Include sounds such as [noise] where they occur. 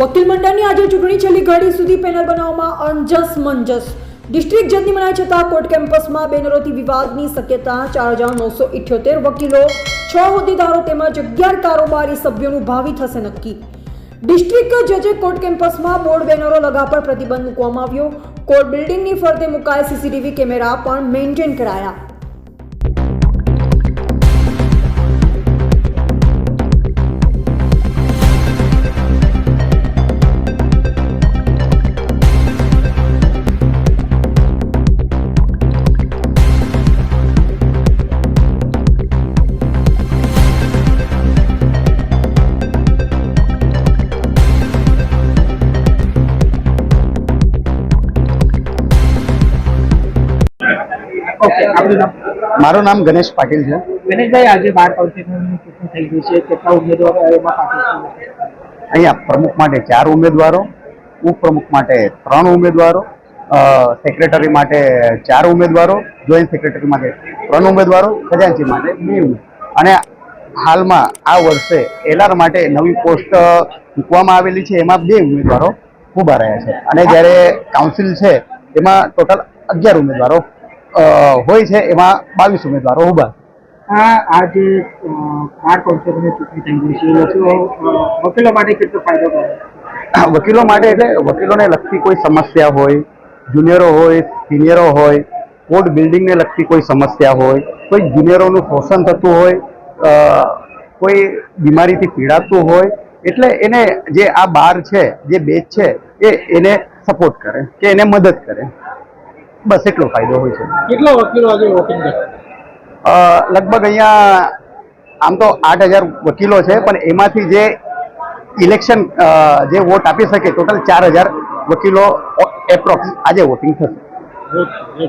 વકીલ મંડળની આજે ચૂંટણી છેલ્લી ઘડી સુધી પેનલ બનાવવામાં અંજસ મંજસ. ડિસ્ટ્રિક્ટ જજની મનાય છતાં કોર્ટ કેમ્પસમાં બેનરોથી વિવાદની શક્યતા ચાર હજાર નવસો ઇઠ્યોતેર વકીલો છ હોદ્દેદારો તેમજ અગિયાર કારોબારી સભ્યોનું ભાવિ થશે નક્કી. ડિસ્ટ્રિક્ટ જજે કોર્ટ કેમ્પસમાં બોર્ડ બેનરો લગા પર પ્રતિબંધ મૂકવામાં આવ્યો. કોર્ટ બિલ્ડિંગની ફરતે મુકાયેલ સીસીટીવી કેમેરા પણ મેન્ટેન કરાયા. ઓકે આપનું નામ? મારું નામ ગણેશ પાટીલ છે. ગણેશભાઈ આજે બાર કાઉન્સિલની ચૂંટણી થઈ ગઈ છે. કેટલા ઉમેદવારો એમાં પાર્ટિસિપેટ અહીંયા પ્રમુખ માટે ચાર ઉમેદવારો ઉપપ્રમુખ માટે ત્રણ ઉમેદવારો સેક્રેટરી માટે ચાર ઉમેદવારો જોઈન્ટ સેક્રેટરી માટે ત્રણ ઉમેદવારો ખજાનચી માટે બે ઉમેદવારો. અને હાલમાં આ વર્ષે એલઆર માટે નવી પોસ્ટ મૂકવામાં આવેલી છે. એમાં બે ઉમેદવારો ઊભા રહ્યા છે. અને જ્યારે કાઉન્સિલ છે એમાં ટોટલ અગિયાર ઉમેદવારો હોય છે એમાં બાવીસ ઉમેદવારો ઊભા. આ જે બાર કાઉન્સિલની ચૂંટણી થઈ છે વકીલો માટે કેટલો ફાયદો [coughs] વકીલો માટે એટલે વકીલોને લગતી કોઈ સમસ્યા હોય જુનિયરો હોય સિનિયરો હોય કોર્ટ બિલ્ડિંગને લગતી કોઈ સમસ્યા હોય કોઈ જુનિયરોનું શોષણ થતું હોય કોઈ બીમારીથી પીડાતું હોય એટલે એને જે આ બાર છે જે બેચ છે એ એને સપોર્ટ કરે કે એને મદદ કરે. બસ એટલો ફાયદો હોય છે. કેટલા વકીલો આજે વોટિંગ લગભગ અહીંયા આમ તો આઠ હજાર વકીલો છે પણ એમાંથી જે ઇલેક્શન જે વોટ આપી શકે ટોટલ ચાર હજાર વકીલો એપ્રોક્સ આજે વોટિંગ થશે.